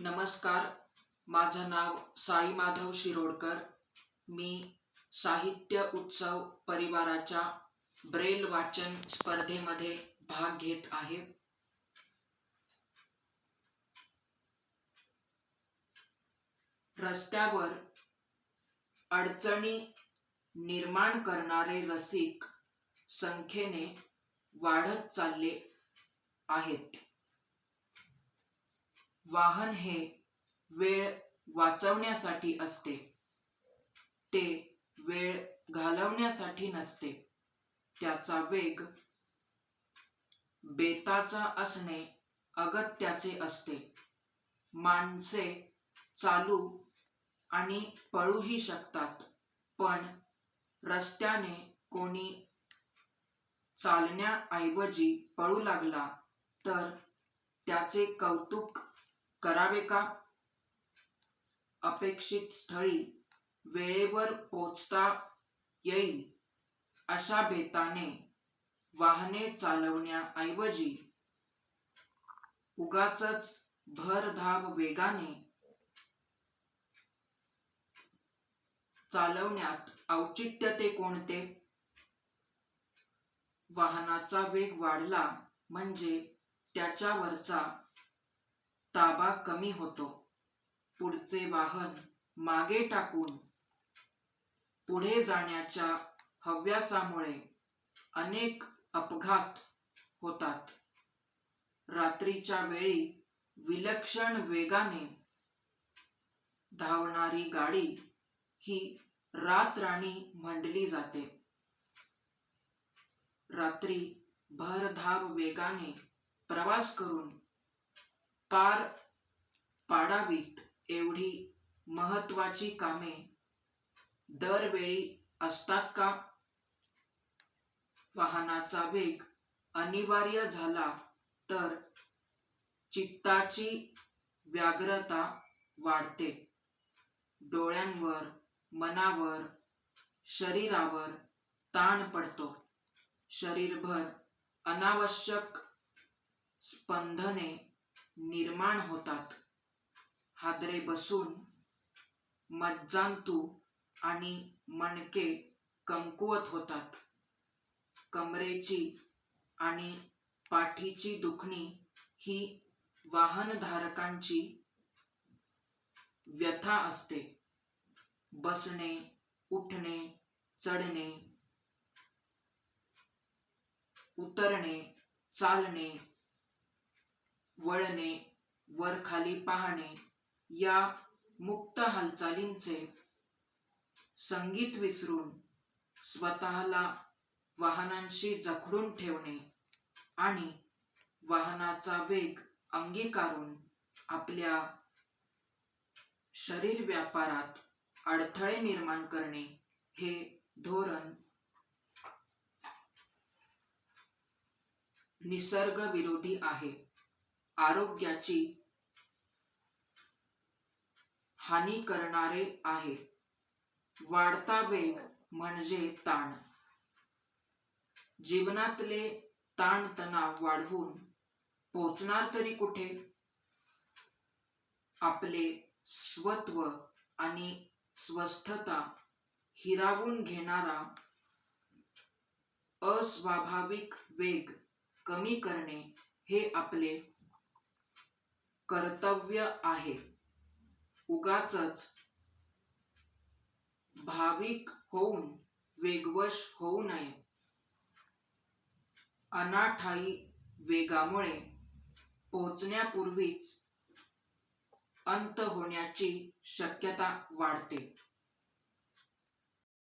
नमस्कार माझं नाव साई माधव शिरोडकर. मी साहित्य उत्सव परिवाराच्या ब्रेल वाचन स्पर्धेमध्ये भाग घेत आहे. रस्त्यावर अडचणी निर्माण करणारे रसिक संख्येने वाढत चालले आहेत. वाहन हे वेळ वाचवण्यासाठी असते. ते वेळ घालवण्यासाठी नसते. त्याचा वेग बेताचा असणे अगत्याचे असते. माणसे चालू आणि पळूही शकतात पण रस्त्याने कोणी चालण्याऐवजी पळू लागला तर त्याचे कौतुक करावे का? अपेक्षित स्थळी वेळेवर पोचता येईल अशा बेताने वाहने चालवण्याऐवजी उगाच भरधाव वेगाने चालवण्यात औचित्य ते कोणते? वाहनाचा वेग वाढला म्हणजे त्याच्यावरचा ताबा कमी होतो. पुढचे वाहन मागे टाकून पुढे जाण्याच्या हव्यासामुळे अनेक अपघात होतात. रात्रीच्या वेळी विलक्षण वेगाने धावणारी गाडी ही रातराणी म्हणली जाते. रात्री भरधाव वेगाने प्रवास करून पार पाडावीत एवढी महत्वाची कामे दरवेळी असतात का? वाहनाचा वेग अनिवार्य झाला तर चित्ताची व्याग्रता वाढते. डोळ्यांवर मनावर शरीरावर ताण पडतो. शरीरभर अनावश्यक स्पंदने निर्माण होतात. हादरे बसून मज्जांतू आणि मणके कमकुवत होतात. कमरेची आणि पाठीची दुखणी ही वाहनधारकांची व्यथा असते. बसणे उठणे चढणे उतरणे चालणे वळणे वर खाली पाहणे या मुक्त हालचालींचे संगीत विसरून स्वतःला वाहनांशी जखडून ठेवणे आणि वाहनाचा वेग अंगीकारून आपल्या शरीर व्यापारात अडथळे निर्माण करणे हे धोरण निसर्गविरोधी आहे. आरोग्याची हानी करणारे आहे. वाढता वेग म्हणजे ताण. जीवनातले ताणतणाव वाढवून पोचणार तरी कुठे? आपले स्वत्व आणि स्वस्थता हिरावून घेणारा अस्वाभाविक वेग कमी करणे हे आपले कर्तव्य आहे. उगाच भाविक होऊन वेगवश होऊ नये. अनाठाई वेगामुळे पोचण्यापूर्वीच अंत होण्याची शक्यता वाढते.